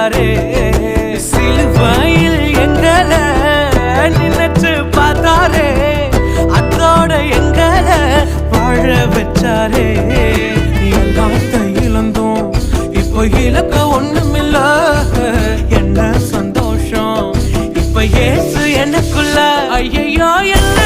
வந்தாரே சிலுவையில் எங்களை நினைச்சு பார்த்தாரே. அதோட எங்களை வாழ வச்சாரே. எல்லாத்த இழந்தோம். இப்போ இலக்க ஒண்ணுமில்ல. என்ன சந்தோஷம். இப்ப ஏசு எனக்குள்ள. ஐயோ என்ன